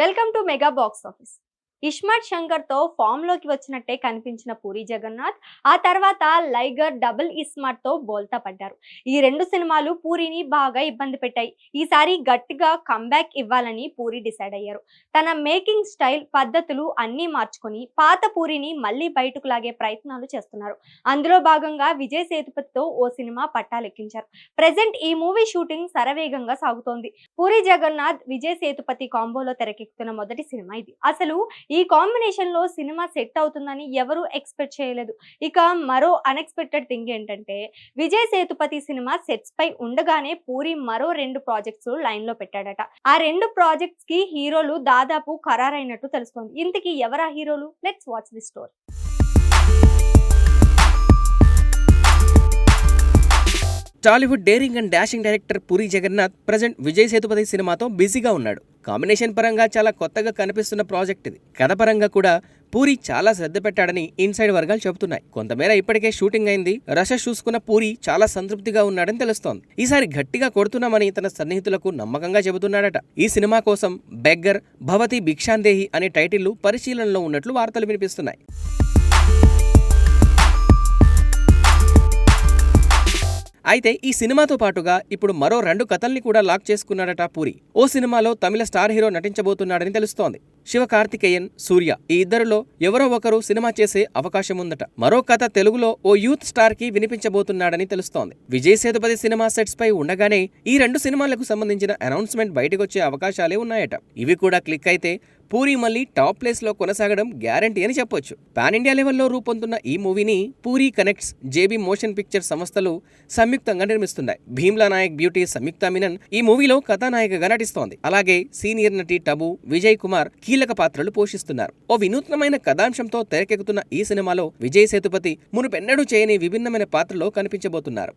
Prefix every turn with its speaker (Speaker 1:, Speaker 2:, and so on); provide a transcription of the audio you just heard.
Speaker 1: welcome to mega box office iSmart శంకర్తో ఫామ్లోకి వచ్చినట్టే కనిపించిన పూరి జగన్నాథ్ ఆ తర్వాత లైగర్ డబుల్ ఇస్మార్ట్తో బోల్తా పడ్డారు. ఈ రెండు సినిమాలు పూరిని బాగా ఇబ్బంది పెట్టాయి. ఈసారి గట్టిగా కంబ్యాక్ ఇవ్వాలని పూరి డిసైడ్ అయ్యారు. తన మేకింగ్ స్టైల్ పద్ధతులు అన్నీ మార్చుకుని పాత పూరిని మళ్ళీ బయటకు లాగే ప్రయత్నాలు చేస్తున్నారు. అందులో భాగంగా విజయ్ సేతుపతితో ఓ సినిమా పట్టాలెక్కించారు. ప్రెసెంట్ ఈ మూవీ షూటింగ్ శరవేగంగా సాగుతోంది. పూరి జగన్నాథ్ విజయ్ సేతుపతి కాంబోలో తెరకెక్కుతున్న మొదటి సినిమా ఇది. అసలు ఈ కాంబినేషన్లో సినిమా సెట్ అవుతుందని ఎవరూ ఎక్స్పెక్ట్ చేయలేదు. ఇక మరో అన్ఎక్స్పెక్టెడ్ థింగ్ ఏంటంటే విజయ్ సేతుపతి సినిమా సెట్స్ పై ఉండగానే పూరి మరో రెండు ప్రాజెక్ట్స్ లైన్లో పెట్టాడట. ఆ రెండు ప్రాజెక్ట్స్కి హీరోలు దాదాపు ఖరారైనట్టు తెలుస్తోంది. ఇంతకీ ఎవరా హీరోలు? Let's watch the story.
Speaker 2: Tollywood daring and dashing director Puri Jagannath present Vijay Sethupathi సినిమాతో బిజీగా ఉన్నాడు. కాంబినేషన్ పరంగా చాలా కొత్తగా కనిపిస్తున్న ప్రాజెక్ట్ ఇది. కథ పరంగా కూడా పూరి చాలా శ్రద్ధ పెట్టాడని ఇన్సైడ్ వర్గాలు చెబుతున్నాయి. కొంతమేర ఇప్పటికే షూటింగ్ అయింది. రష చూసుకున్న పూరి చాలా సంతృప్తిగా ఉన్నాడని తెలుస్తోంది. ఈసారి గట్టిగా కొడుతున్నామని తన సన్నిహితులకు నమ్మకంగా చెబుతున్నాడట. ఈ సినిమా కోసం బెగ్గర్ భవతి భిక్షాందేహి అనే టైటిళ్ళు పరిశీలనలో ఉన్నట్లు వార్తలు వినిపిస్తున్నాయి. అయితే ఈ సినిమాతో పాటుగా ఇప్పుడు మరో రెండు కథల్ని కూడా లాక్ చేసుకున్నాడట పూరి. ఓ సినిమాలో తమిళ స్టార్ హీరో నటించబోతున్నాడని తెలుస్తోంది. శివ కార్తికేయన్ సూర్య. ఈ ఇద్దరిలో ఎవరో ఒకరు సినిమా చేసే అవకాశం ఉందట మరో కథ తెలుగులో ఓ యూత్ స్టార్కి వినిపించబోతున్నాడని తెలుస్తోంది. విజయ్ సేతుపతి సినిమా సెట్స్ పై ఉండగానే ఈ రెండు సినిమాలకు సంబంధించిన అనౌన్స్మెంట్ బయటకొచ్చే అవకాశాలే ఉన్నాయట. ఇవి కూడా క్లిక్ అయితే పూరి మళ్ళీ టాప్ ప్లేస్లో కొనసాగడం గ్యారంటీ అని చెప్పొచ్చు. పాన్ ఇండియా లెవెల్లో రూపొందుతున్న ఈ మూవీని Puri connects JB motion picture సంస్థలు సంయుక్తంగా నిర్మిస్తున్నాయి. భీమ్లా నాయక్ బ్యూటీ సంయుక్త మీనన్ ఈ మూవీలో కథానాయికగా నటిస్తోంది. అలాగే సీనియర్ నటి టబు విజయ్ కుమార్ కీలక పాత్రలు పోషిస్తున్నారు. ఓ వినూత్నమైన కథాంశంతో తెరకెక్కుతున్న ఈ సినిమాలో విజయ్ సేతుపతి మునుపెన్నడూ చేయని విభిన్నమైన పాత్రలో కనిపించబోతున్నారు.